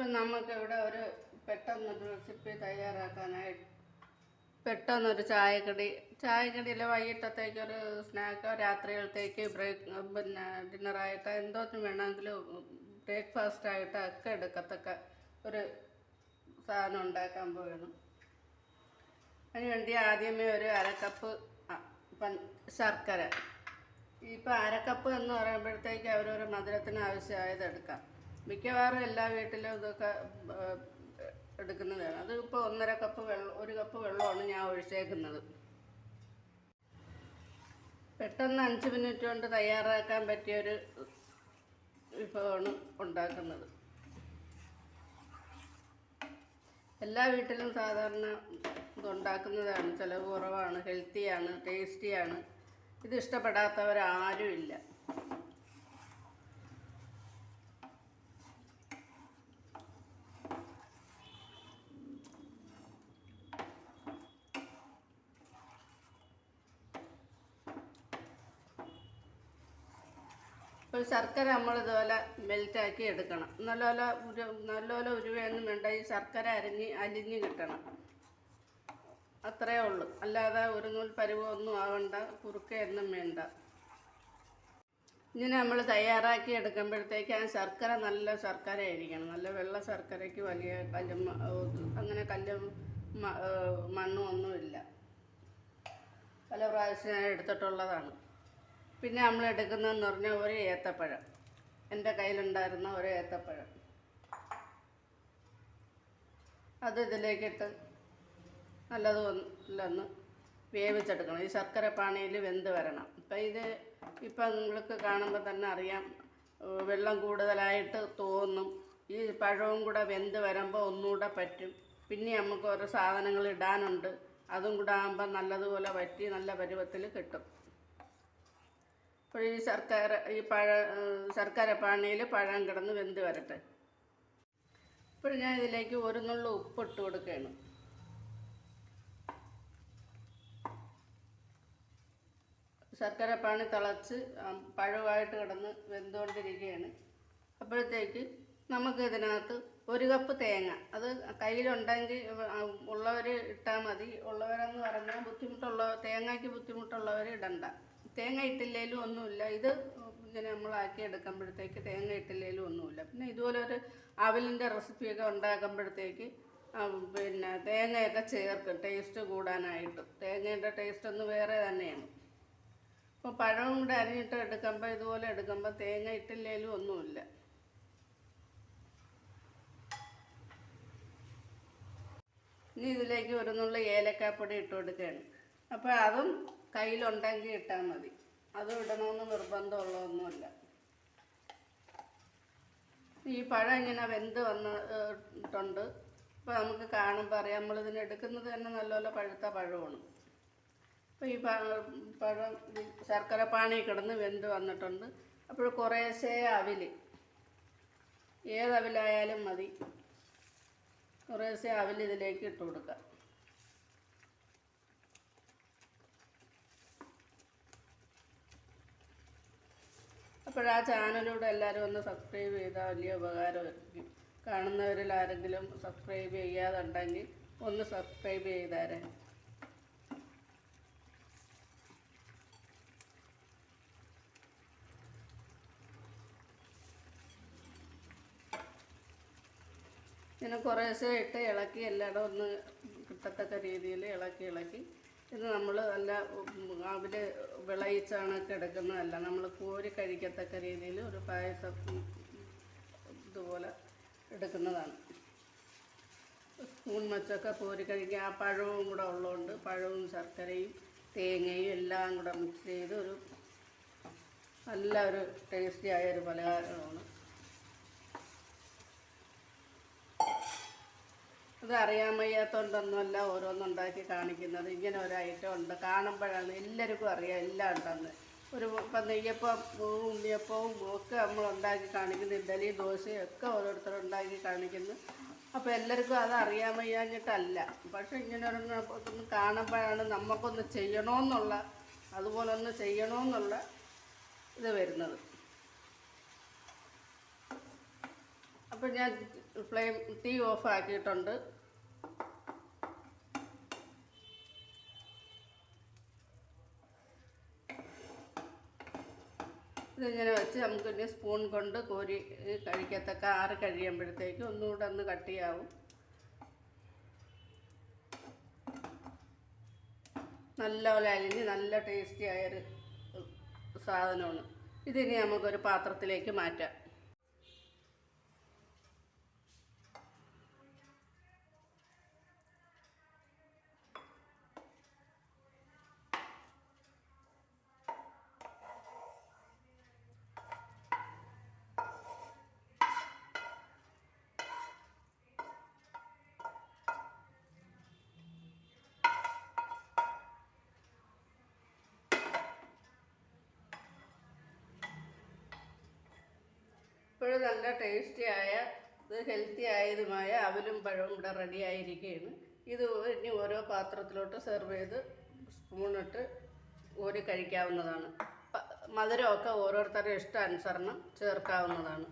ഇപ്പം നമുക്കിവിടെ ഒരു പെട്ടെന്നൊരു റെസിപ്പി തയ്യാറാക്കാനായിട്ട് പെട്ടെന്നൊരു ചായക്കടി ചായക്കടിയിൽ വൈകിട്ടത്തേക്കൊരു സ്നാക്കോ രാത്രികളത്തേക്ക് ബ്രേക്ക് പിന്നെ ഡിന്നറായിട്ട് എന്തോന്നും വേണമെങ്കിലും ബ്രേക്ക്ഫാസ്റ്റ് ആയിട്ട് ഒക്കെ എടുക്കത്തക്ക ഒരു സാധനം ഉണ്ടാക്കാൻ പോവുകയാണ്. അതിനുവേണ്ടി ആദ്യമേ ഒരു അരക്കപ്പ് ശർക്കര. ഇപ്പം അരക്കപ്പ് എന്ന് പറയുമ്പോഴത്തേക്ക് അവരൊരു മധുരത്തിന് ആവശ്യമായത് എടുക്കാം. മിക്കവാറും എല്ലാ വീട്ടിലും ഇതൊക്കെ എടുക്കുന്നതാണ്. അത് ഇപ്പോൾ ഒന്നര കപ്പ് വെള്ളം ഒരു കപ്പ് വെള്ളമാണ് ഞാൻ ഒഴിച്ചേക്കുന്നത്. പെട്ടെന്ന് അഞ്ച് മിനിറ്റ് കൊണ്ട് തയ്യാറാക്കാൻ പറ്റിയൊരു വിഭവമാണ് ഉണ്ടാക്കുന്നത്. എല്ലാ വീട്ടിലും സാധാരണ ഇതുണ്ടാക്കുന്നതാണ് ചിലവ് കുറവാണ് ഹെൽത്തിയാണ് ടേസ്റ്റിയാണ് ഇത് ഇഷ്ടപ്പെടാത്തവരാരും ഇല്ല. ഇപ്പോൾ ശർക്കര നമ്മൾ ഇതുപോലെ മെൽറ്റാക്കി എടുക്കണം. നല്ലപോലെ ഉരു നല്ലപോലെ ഉരുവയൊന്നും വേണ്ട. ഈ ശർക്കര അരിഞ്ഞ് അലിഞ്ഞ് കിട്ടണം. അത്രയേ ഉള്ളൂ. അല്ലാതെ ഒരു നൂൽ പരുവമൊന്നും ആവണ്ട. കുറുക്കയൊന്നും വേണ്ട. ഇങ്ങനെ നമ്മൾ തയ്യാറാക്കി എടുക്കുമ്പോഴത്തേക്ക് ആ ശർക്കര നല്ല ശർക്കര ആയിരിക്കണം നല്ല വെള്ള ശർക്കരയ്ക്ക് വലിയ കല്ലും അങ്ങനെ കല്ല് മണ്ണും ഒന്നുമില്ല. പല പ്രാവശ്യം എടുത്തിട്ടുള്ളതാണ്. പിന്നെ നമ്മൾ എടുക്കുന്നതെന്ന് പറഞ്ഞാൽ ഒരു ഏത്തപ്പഴം. എന്റെ കയ്യിലുണ്ടായിരുന്ന ഒരു ഏത്തപ്പഴം. അത് ഇതിലേക്കിട്ട് നല്ലതൊന്ന് വേവിച്ചെടുക്കണം. ഈ ശർക്കര പാണിയിൽ വെന്ത് വരണം. ഇപ്പം ഇത് ഇപ്പം നിങ്ങൾക്ക് കാണുമ്പോൾ തന്നെ അറിയാം വെള്ളം കൂടുതലായിട്ട് തോന്നും. ഈ പഴവും കൂടെ വെന്ത് വരുമ്പോൾ ഒന്നുകൂടെ പറ്റും. പിന്നെ നമുക്ക് ഓരോ സാധനങ്ങൾ ഇടാനുണ്ട്. അതും കൂടെ ആകുമ്പോൾ നല്ലതുപോലെ വറ്റി നല്ല പരുവത്തിൽ കിട്ടും. അപ്പോൾ ഈ ശർക്കര ഈ പഴ സർക്കാർ ശർക്കര പാണിയിൽ പഴം കിടന്ന് വെന്ത് വരട്ടെ. ഇപ്പോൾ ഞാൻ ഇതിലേക്ക് ഒരു നുള്ളു ഉപ്പിട്ട് കൊടുക്കുകയാണ്. ശർക്കര പാണി തിളച്ച് പഴവായിട്ട് കിടന്ന് വെന്തുകൊണ്ടിരിക്കുകയാണ്. അപ്പോഴത്തേക്ക് നമുക്ക് ഇതിനകത്ത് ഒരു കപ്പ് തേങ്ങ അത് കയ്യിലുണ്ടെങ്കിൽ ഉള്ളവർ ഇട്ടാൽ മതി. ഉള്ളവരെന്ന് പറഞ്ഞാൽ ബുദ്ധിമുട്ടുള്ള തേങ്ങയ്ക്ക് ബുദ്ധിമുട്ടുള്ളവർ ഇടണ്ട. തേങ്ങ ഇട്ടില്ലേലും ഒന്നുമില്ല. ഇത് ഇങ്ങനെ നമ്മൾ ആക്കി എടുക്കുമ്പോഴത്തേക്ക് തേങ്ങ ഇട്ടില്ലേലും ഒന്നുമില്ല. പിന്നെ ഇതുപോലെ ഒരു അവലിന്റെ റെസിപ്പിയൊക്കെ ഉണ്ടാക്കുമ്പോഴത്തേക്ക് പിന്നെ തേങ്ങയൊക്കെ ചേർക്കും ടേസ്റ്റ് കൂടാനായിട്ട്. തേങ്ങയുടെ ടേസ്റ്റ് ഒന്ന് വേറെ തന്നെയാണ്. അപ്പോൾ പഴവും കൂടെ അരിഞ്ഞിട്ട് എടുക്കുമ്പോൾ ഇതുപോലെ എടുക്കുമ്പോൾ തേങ്ങ ഇട്ടില്ലേലും ഒന്നുമില്ല. ഇനി ഇതിലേക്ക് ഒരു നുള്ളി ഏലക്കാപ്പൊടി ഇട്ട് കൊടുക്കുകയാണ്. അപ്പോൾ അതും കയ്യിലുണ്ടെങ്കിൽ ഇട്ടാൽ മതി. അതും ഇടണമെന്ന് നിർബന്ധമുള്ളതൊന്നുമില്ല. ഈ പഴം ഇങ്ങനെ വെന്ത് വന്നിട്ടുണ്ട്. ഇപ്പോൾ നമുക്ക് കാണുമ്പോൾ അറിയാം നമ്മളിതിന് എടുക്കുന്നത് തന്നെ നല്ലപോലെ പഴുത്ത പഴമാണ്. അപ്പോൾ ഈ പഴം ശർക്കര പാണി കിടന്ന് വെന്ത് വന്നിട്ടുണ്ട്. അപ്പോൾ കുറേശ്ശേ അവിൽ ഏത് അവിലായാലും മതി. കുറേശ്ശേ അവിൽ ഇതിലേക്ക് ഇട്ട് കൊടുക്കുക. അപ്പോൾ ആ ചാനലിലൂടെ എല്ലാവരും ഒന്ന് സബ്സ്ക്രൈബ് ചെയ്താൽ വലിയ ഉപകാരമായിരിക്കും. കാണുന്നവരിൽ ആരെങ്കിലും സബ്സ്ക്രൈബ് ചെയ്യാതുണ്ടെങ്കിൽ ഒന്ന് സബ്സ്ക്രൈബ് ചെയ്താരേ. ഇങ്ങനെ കുറേശ്ശെ ഇട്ട് ഇളക്കി എല്ലായിടും ഒന്ന് കിട്ടത്തക്ക രീതിയിൽ ഇളക്കി ഇളക്കി. ഇത് നമ്മൾ നല്ല അവർ വിളയിച്ചാണ് എടുക്കുന്നതല്ല നമ്മൾ കോരി കഴിക്കത്തക്ക രീതിയിൽ ഒരു പായസം ഇതുപോലെ എടുക്കുന്നതാണ്. സ്പൂൺ വെച്ചൊക്കെ കോരി കഴിക്കുക. ആ പഴവും കൂടെ ഉള്ളതുകൊണ്ട് പഴവും ശർക്കരയും തേങ്ങയും എല്ലാം കൂടെ മിക്സ് ചെയ്ത് ഒരു നല്ല ഒരു ടേസ്റ്റി ഒരു പലഹാരമാണ്. ഇത് അറിയാൻ വയ്യാത്തതുകൊണ്ടൊന്നുമല്ല ഓരോന്നുണ്ടാക്കി കാണിക്കുന്നത്. ഇങ്ങനെ ഒരു ഐറ്റം ഉണ്ട്. കാണുമ്പോഴാണ് എല്ലാവർക്കും അറിയാം എല്ലാം ഉണ്ടെന്ന്. ഒരു ഇപ്പം നെയ്യപ്പം ഉണ്ണിയപ്പവും ഒക്കെ നമ്മൾ ഉണ്ടാക്കി കാണിക്കുന്നു. ഇഡലി ദോശയും ഒക്കെ ഓരോരുത്തർ ഉണ്ടാക്കി കാണിക്കുന്നു. അപ്പോൾ എല്ലാവർക്കും അത് അറിയാൻ വയ്യാഞ്ഞിട്ടല്ല. പക്ഷെ ഇങ്ങനെ ഒരു കാണുമ്പോഴാണ് നമുക്കൊന്ന് ചെയ്യണമെന്നുള്ള അതുപോലെ ഒന്ന് ചെയ്യണമെന്നുള്ള ഇത് വരുന്നത്. അപ്പം ഞാൻ ഫ്ലെയിം തീ ഓഫ് ആക്കിയിട്ടുണ്ട്. ഇതിങ്ങനെ വെച്ച് നമുക്ക് ഇനി സ്പൂൺ കൊണ്ട് കോരി കഴിക്കത്തക്ക ആറ് കഴിയുമ്പോഴത്തേക്ക് ഒന്നുകൂടെ ഒന്ന് കട്ടിയാവും നല്ലപോലെ അലിഞ്ഞ് നല്ല ടേസ്റ്റി ആയൊരു സാധനമാണ്. ഇതിനി നമുക്കൊരു പാത്രത്തിലേക്ക് മാറ്റാം. ഇപ്പോഴും നല്ല ടേസ്റ്റി ആയ ഇത് ഹെൽത്തി ആയതുമായ അവലും പഴവും ഇവിടെ റെഡി ആയിരിക്കുകയാണ് ഇത് ഇനി ഓരോ പാത്രത്തിലോട്ട് സെർവ് ചെയ്ത് സ്പൂണിട്ട് ഊരി കഴിക്കാവുന്നതാണ്. മധുരമൊക്കെ ഓരോരുത്തരുടെ ഇഷ്ടാനുസരണം ചേർക്കാവുന്നതാണ്.